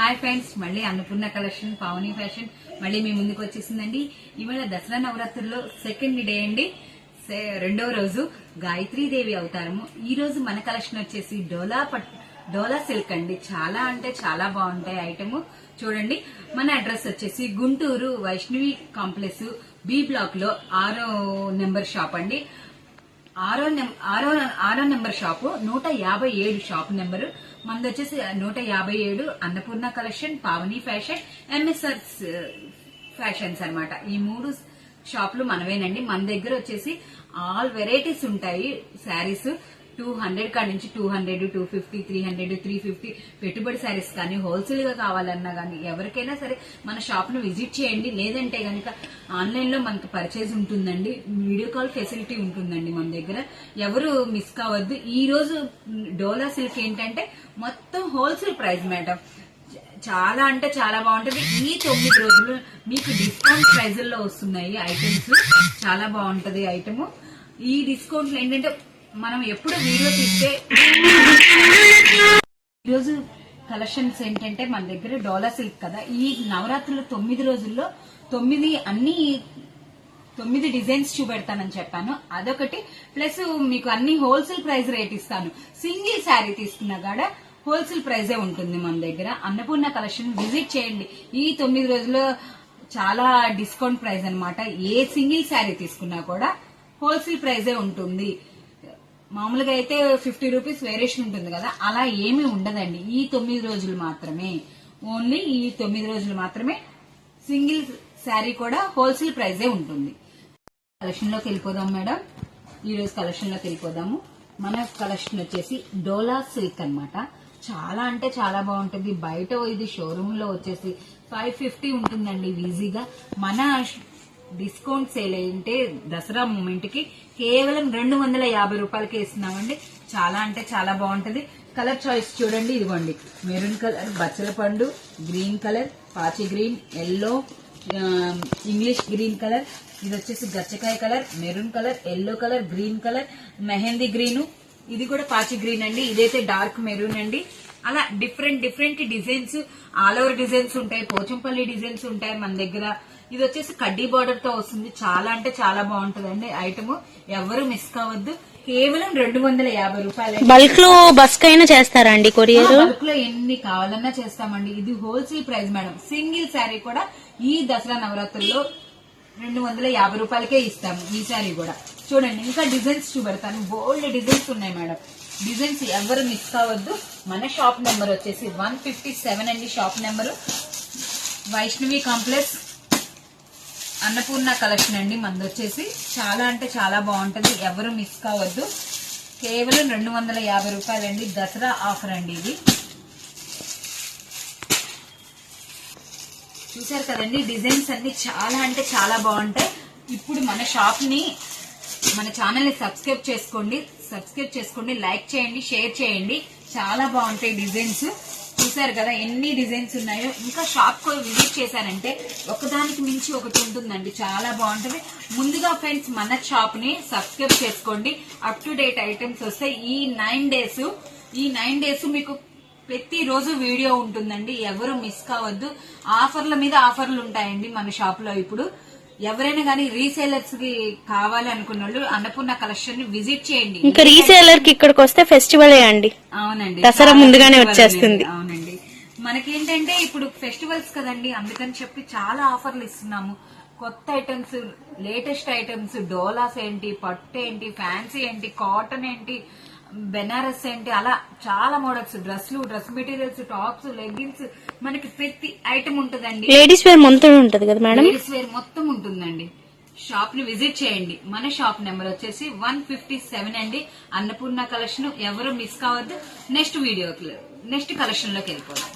Hi friends మళ్ళీ Annapurna collection Pavani fashion మళ్ళీ మీ ముందుకు వచ్చేసిందండి. ఇవాళ దసరా నవరాత్రుల్లో సెకండ్ డే అండి. సే- రెండవ రోజు దేవి అవతారము. ఈ రోజు మన కలెక్షన్ వచ్చేసి డోలా పట్ డోలా సిల్క్ అండి. చాలా అంటే చాలా బాగుంటాయి ఐటమ్. చూడండి. మన అడ్రస్ వచ్చేసి గుంటూరు వైష్ణవి కాంప్లెక్స్ బి బ్లాక్లో ఆరో నెంబర్ షాప్ అండి. ఆరో నెం- ఆరో ఆరో నెంబర్ షాపు నూట యాభై ఏడు షాప్ నెంబరు. మనది వచ్చేసి నూట యాభై ఏడు Annapurna collection Pavani fashion MSR fashions అన్నమాట. ఈ మూడు షాపులు మనవేనండి. మన దగ్గర వచ్చేసి ఆల్ వెరైటీస్ ఉంటాయి శారీస్. టూ హండ్రెడ్ కాడి నుంచి two hundred two fifty three hundred three fifty పెట్టుబడి శారీస్ కానీ హోల్సేల్గా కావాలన్నా కానీ ఎవరికైనా సరే మన షాప్ను విజిట్ చేయండి. లేదంటే కనుక ఆన్లైన్లో మనకు పర్చేజ్ ఉంటుందండి. వీడియో కాల్ ఫెసిలిటీ ఉంటుందండి మన దగ్గర. ఎవరు మిస్ కావద్దు. ఈ రోజు డోలా సిల్క్ ఏంటంటే మొత్తం హోల్సేల్ ప్రైస్ మేడం. చాలా అంటే చాలా బాగుంటుంది. ఈ తొమ్మిది రోజులు మీకు డిస్కౌంట్ ప్రైజుల్లో వస్తున్నాయి ఐటమ్స్. చాలా బాగుంటది ఐటమ్. ఈ డిస్కౌంట్ ఏంటంటే మనం ఎప్పుడు వీడియో తీస్తే ఈరోజు కలెక్షన్స్ ఏంటంటే మన దగ్గర డోలా సిల్క్ కదా. ఈ నవరాత్రుల తొమ్మిది రోజుల్లో తొమ్మిది అన్ని తొమ్మిది డిజైన్స్ చూపెడతానని చెప్పాను. అదొకటి. ప్లస్ మీకు అన్ని హోల్సేల్ ప్రైస్ రేట్ ఇస్తాను. సింగిల్ శారీ తీసుకున్నా కూడా హోల్సేల్ ప్రైజే ఉంటుంది మన దగ్గర. అన్నపూర్ణ కలెక్షన్ విజిట్ చేయండి. ఈ తొమ్మిది రోజుల్లో చాలా డిస్కౌంట్ ప్రైస్ అన్నమాట. ఏ సింగిల్ శారీ తీసుకున్నా కూడా హోల్సేల్ ప్రైజే ఉంటుంది. మామూలుగా అయితే ఫిఫ్టీ రూపీస్ వేరియేషన్ ఉంటుంది కదా అలా ఏమీ ఉండదండి. ఈ తొమ్మిది రోజులు మాత్రమే. ఓన్లీ ఈ తొమ్మిది రోజులు మాత్రమే సింగిల్ శారీ కూడా హోల్సేల్ ప్రైజే ఉంటుంది. కలెక్షన్లోకి వెళ్ళిపోదాం మేడం. ఈ రోజు కలెక్షన్లోకి వెళ్ళిపోదాము. మన కలెక్షన్ వచ్చేసి డోలా సిల్క్ అన్నమాట. చాలా అంటే చాలా బాగుంటుంది. బయట ఇది షోరూమ్లో వచ్చేసి ఫైవ్ ఫిఫ్టీ ఉంటుందండి ఈజీగా మన డిస్కౌంట్ సేల్ అంటే దసరా మూమెంట్కి కేవలం రెండు వందల యాభై రూపాయలకే వేస్తున్నామండి చాలా అంటే చాలా బాగుంటది. కలర్ చాయిస్ చూడండి ఇదిగోండి. మెరూన్ కలర్ బచ్చల పండు గ్రీన్ కలర్ పాచి green yellow English green colour ఇది వచ్చేసి గచ్చకాయ colour maroon colour yellow colour green colour mehndi green. ఇది కూడా పాచి గ్రీన్ అండి. ఇదైతే డార్క్ మెరూన్ అండి. అలా different different designs all over designs ఉంటాయి. పోచంపల్లి డిజైన్స్ ఉంటాయి మన దగ్గర. ఇది వచ్చేసి కడ్డీ బార్డర్తో వస్తుంది. చాలా అంటే చాలా బాగుంటదండి ఐటమ్ ఎవరు మిస్ కావద్దు. కేవలం రెండు వందల యాభై రూపాయలు. బల్క్లో బస్ కైనా చేస్తారా అండి కొరియర్ బల్క్లో ఎన్ని కావాలన్నా చేస్తామండి. ఇది wholesale price madam single sari కూడా ఈ దసరా నవరాత్రుల్లో రెండు వందల యాభై రూపాయలకే ఇస్తాము. ఈ శారీ కూడా. చూడండి ఇంకా డిజైన్స్ చూపెడతాను. బోల్డ్ డిజైన్స్ ఉన్నాయి మేడం డిజైన్స్ ఎవరు మిస్ కావద్దు. మన షాప్ నెంబర్ వచ్చేసి వన్ ఫిఫ్టీ సెవెన్ అండి shop number Vaishnavi complex Annapurna collection అండి మనది వచ్చేసి. చాలా అంటే చాలా బాగుంటుంది. ఎవరు మిస్ కావద్దు. కేవలం రెండు వందల యాభై రూపాయలండి దసరా ఆఫర్ అండి ఇది. చూసారు కదండి డిజైన్స్ అన్ని చాలా అంటే చాలా బాగుంటాయి. ఇప్పుడు మన షాప్ని మన ఛానల్ని సబ్స్క్రైబ్ చేసుకోండి. సబ్స్క్రైబ్ చేసుకోండి లైక్ చేయండి షేర్ చేయండి. చాలా బాగుంటాయి డిజైన్స్. చూసారు కదా ఎన్ని డిజైన్స్ ఉన్నాయో. ఇంకా షాప్ కూడా విజిట్ చేశారంటే ఒకదానికి మించి ఒకటి ఉంటుందండి. చాలా బాగుంటుంది. ముందుగా ఫ్రెండ్స్ మన షాప్ని సబ్స్క్రైబ్ చేసుకోండి. అప్ టు డేట్ ఐటమ్స్ వస్తే ఈ నైన్ డేస్ ఈ నైన్ డేస్ మీకు ప్రతి రోజు వీడియో ఉంటుందండి. ఎవరు మిస్ కావద్దు. ఆఫర్ల మీద ఆఫర్లు ఉంటాయండి మన షాప్లో ఇప్పుడు. ఎవరైనా కానీ రీసేలర్స్కి కావాలి అనుకున్న వాళ్ళు అన్నపూర్ణ కలెక్షన్ని విజిట్ చేయండి. ఇంకా రీసేలర్కి ఇక్కడికి వస్తే ఫెస్టివల్ అండి. అవునండి. దసరా ముందుగానే వచ్చేస్తుంది. అవునండి. మనకేంటంటే ఇప్పుడు ఫెస్టివల్స్ కదండి అందుకని చెప్పి చాలా ఆఫర్లు ఇస్తున్నాము. కొత్త ఐటమ్స్ లేటెస్ట్ ఐటమ్స్ డోలాస్ ఏంటి పట్టు ఏంటి ఫ్యాన్సీ ఏంటి కాటన్ ఏంటి బెనారస్ ఏంటి అలా చాలా మోడల్స్ డ్రెస్లు డ్రెస్ మెటీరియల్స్ టాప్స్ లెగ్గిన్స్ మనకి ప్రతి ఐటమ్ ఉంటుందండి. లేడీస్ వేర్ మొత్తం ఉంటది కదా మేడం లేడీస్ వేర్ మొత్తం ఉంటుందండి. షాప్ని విజిట్ చేయండి. మన షాప్ నెంబర్ వచ్చేసి వన్ ఫిఫ్టీ సెవెన్ అండి. అన్నపూర్ణ కలెక్షన్ ఎవరు మిస్ కావద్దు. నెక్స్ట్ వీడియోకి నెక్స్ట్ కలెక్షన్లోకి వెళ్ళిపోదాం.